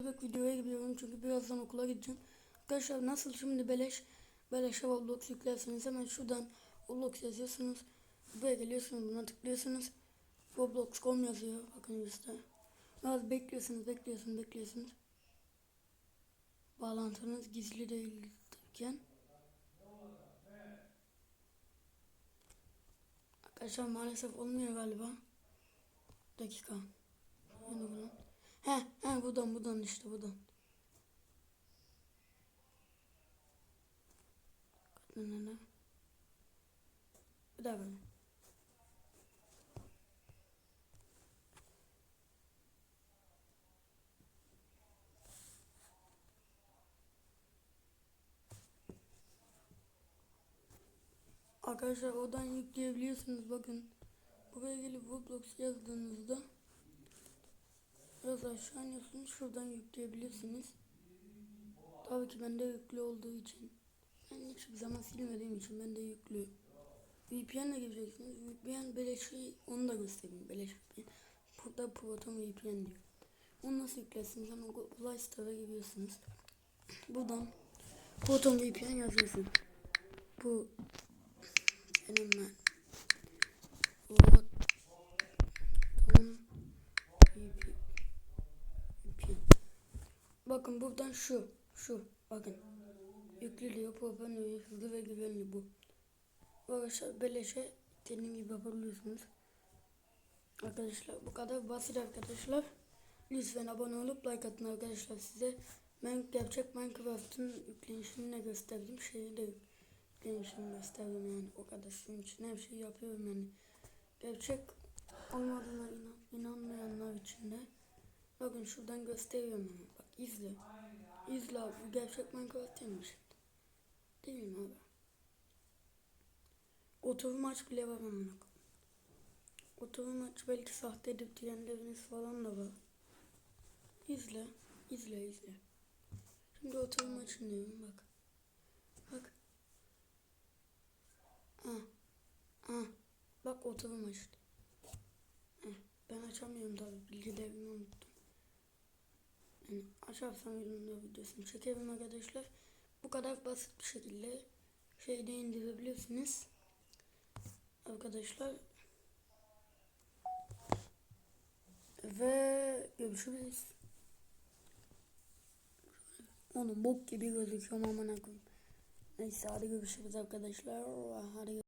Bebek videoya gidiyorum çünkü birazdan okula gideceğim. Arkadaşlar nasıl şimdi beleş beleşe Roblox yüklerseniz hemen şuradan Roblox yazıyorsunuz. Buraya geliyorsunuz buna tıklıyorsunuz. Roblox.com yazıyor. Bakın işte. Biraz bekliyorsunuz bekliyorsunuz bekliyorsunuz. Bağlantınız gizli değilken. Arkadaşlar maalesef olmuyor galiba. Dakika. Yani bunu. He, he buradan buradan işte buradan. Bir daha böyle. Arkadaşlar oradan yükleyebiliyorsunuz bakın. Buraya gelip Roblox yazdığınızda biraz aşağı iniyorsunuz şuradan yükleyebilirsiniz. Tabii ki bende yüklü olduğu için ben hiçbir zaman silmediğim için bende yüklü. VPN ile gireceksiniz. VPN beleşi onu da göstereyim. Beleş VPN. Burada Proton VPN diyor. Onu nasıl yüklersiniz? Hemen Play Store'a giriyorsunuz. Buradan Proton VPN yazıyorsunuz. Bu benim ben. Proton VPN. Bakın buradan şu, şu, bakın. Yüklü diyor, propan diyor, hızlı ve güvenli. Bu Arkadaşlar beleşe dediğim gibi yapabiliyorsunuz. Arkadaşlar bu kadar basit arkadaşlar. Lütfen abone olup like atın arkadaşlar size. Ben gerçek Minecraft'ın yüklenişini de gösterdim. Şeyi de yüklenişini gösterdim yani. O kadar sizin için her şeyi yapıyorum yani. Gerçek olmadığına inan, inanmayanlar için de. Bakın şuradan gösteriyorum ama bak izle. İzle abi bu gerçek Minecraft değilmiş. Değil mi abi? Oturum maç bile var amına. Oturum maç belki sahte edip diyenleriniz falan da var. İzle, izle, izle. Şimdi oturum maçını diyorum bak. Bak. Ah, ah. Bak oturum. Eh, ben açamıyorum tabii bilgilerimi unuttum. Yani açarsam yolunda videosunu çekerim arkadaşlar. Bu kadar basit bir şekilde şeyde indirebilirsiniz. Arkadaşlar. Ve görüşürüz. Onun bok gibi gözüküyor amına koyayım. Neyse hadi görüşürüz arkadaşlar. Hadi